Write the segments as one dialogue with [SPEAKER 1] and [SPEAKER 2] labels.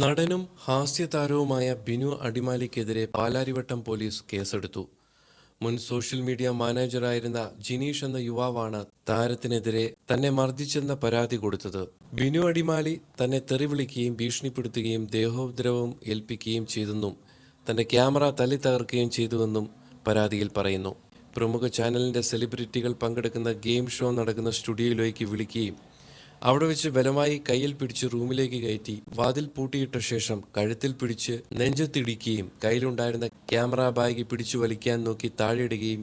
[SPEAKER 1] നടനും ഹാസ്യതാരവുമായ ബിനു അടിമാലിക്കെതിരെ പാലാരിവട്ടം പോലീസ് കേസെടുത്തു. മുൻ സോഷ്യൽ മീഡിയ മാനേജറായിരുന്ന ജിനീഷ് എന്ന യുവാവാണ് താരത്തിനെതിരെ തന്നെ മർദ്ദിച്ചെന്ന പരാതി കൊടുത്തത്. ബിനു അടിമാലി തന്നെ തെറി വിളിക്കുകയും ഭീഷണിപ്പെടുത്തുകയും ദേഹോപദ്രവം ഏൽപ്പിക്കുകയും ചെയ്തെന്നും തന്റെ ക്യാമറ തല്ലി തകർക്കുകയും ചെയ്തുവെന്നും പരാതിയിൽ പറയുന്നു. പ്രമുഖ ചാനലിന്റെ സെലിബ്രിറ്റികൾ പങ്കെടുക്കുന്ന ഗെയിം ഷോ നടക്കുന്ന സ്റ്റുഡിയോയിലേക്ക് വിളിക്കുകയും അവിടെ വെച്ച് ബലമായി കയ്യിൽ പിടിച്ച് റൂമിലേക്ക് കയറ്റി വാതിൽ പൂട്ടിയിട്ട ശേഷം കഴുത്തിൽ പിടിച്ച് നെഞ്ചത്തിടിക്കുകയും കയ്യിലുണ്ടായിരുന്ന ക്യാമറ ബാഗ് പിടിച്ചു വലിക്കാൻ നോക്കി താഴെയിടുകയും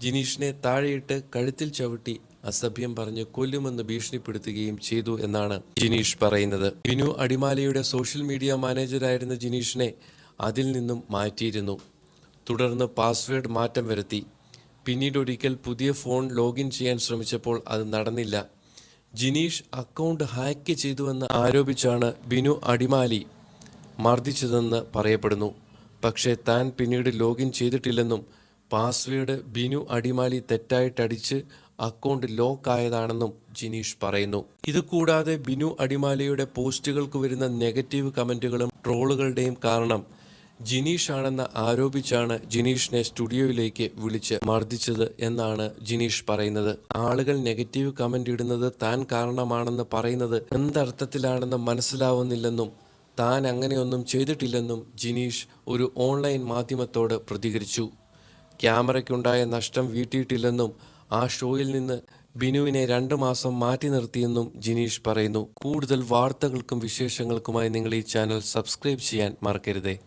[SPEAKER 1] ജിനീഷിനെ താഴെയിട്ട് കഴുത്തിൽ ചവിട്ടി അസഭ്യം പറഞ്ഞ് കൊല്ലുമെന്ന് ഭീഷണിപ്പെടുത്തുകയും ചെയ്തു എന്നാണ് ജിനീഷ് പറയുന്നത്. ബിനു അടിമാലയുടെ സോഷ്യൽ മീഡിയ മാനേജരായിരുന്ന ജിനീഷിനെ അതിൽ നിന്നും മാറ്റിയിരുന്നു. തുടർന്ന് പാസ്വേഡ് മാറ്റം വരുത്തി. പിന്നീട് ഒരിക്കൽ പുതിയ ഫോൺ ലോഗിൻ ചെയ്യാൻ ശ്രമിച്ചപ്പോൾ അത് നടന്നില്ല. ജിനീഷ് അക്കൗണ്ട് ഹാക്ക് ചെയ്തുവെന്ന് ആരോപിച്ചാണ് ബിനു അടിമാലി മർദ്ദിച്ചതെന്ന് പറയപ്പെടുന്നു. പക്ഷേ താൻ പിന്നീട് ലോഗിൻ ചെയ്തിട്ടില്ലെന്നും പാസ്വേഡ് ബിനു അടിമാലി തെറ്റായിട്ടടിച്ച് അക്കൗണ്ട് ലോക്ക് ആയതാണെന്നും ജിനീഷ് പറയുന്നു. ഇതുകൂടാതെ ബിനു അടിമാലിയുടെ പോസ്റ്റുകൾക്ക് വരുന്ന നെഗറ്റീവ് കമന്റുകളും ട്രോളുകളുടെയും കാരണം ജിനീഷ് ആണെന്ന് ആരോപിച്ചാണ് ജിനീഷിനെ സ്റ്റുഡിയോയിലേക്ക് വിളിച്ച് മർദ്ദിച്ചത് എന്നാണ് ജിനീഷ് പറയുന്നത്. ആളുകൾ നെഗറ്റീവ് കമന്റ് ഇടുന്നത് താൻ കാരണമാണെന്ന് പറയുന്നത് എന്തർത്ഥത്തിലാണെന്ന് മനസ്സിലാവുന്നില്ലെന്നും താൻ അങ്ങനെയൊന്നും ചെയ്തിട്ടില്ലെന്നും ജിനീഷ് ഒരു ഓൺലൈൻ മാധ്യമത്തോട് പ്രതികരിച്ചു. ക്യാമറയ്ക്കുണ്ടായ നഷ്ടം വീട്ടിയിട്ടില്ലെന്നും ആ ഷോയിൽ നിന്ന് ബിനുവിനെ രണ്ട് മാസം മാറ്റി നിർത്തിയെന്നും ജിനീഷ് പറയുന്നു. കൂടുതൽ വാർത്തകൾക്കും വിശേഷങ്ങൾക്കുമായി നിങ്ങൾ ഈ ചാനൽ സബ്സ്ക്രൈബ് ചെയ്യാൻ മറക്കരുതേ.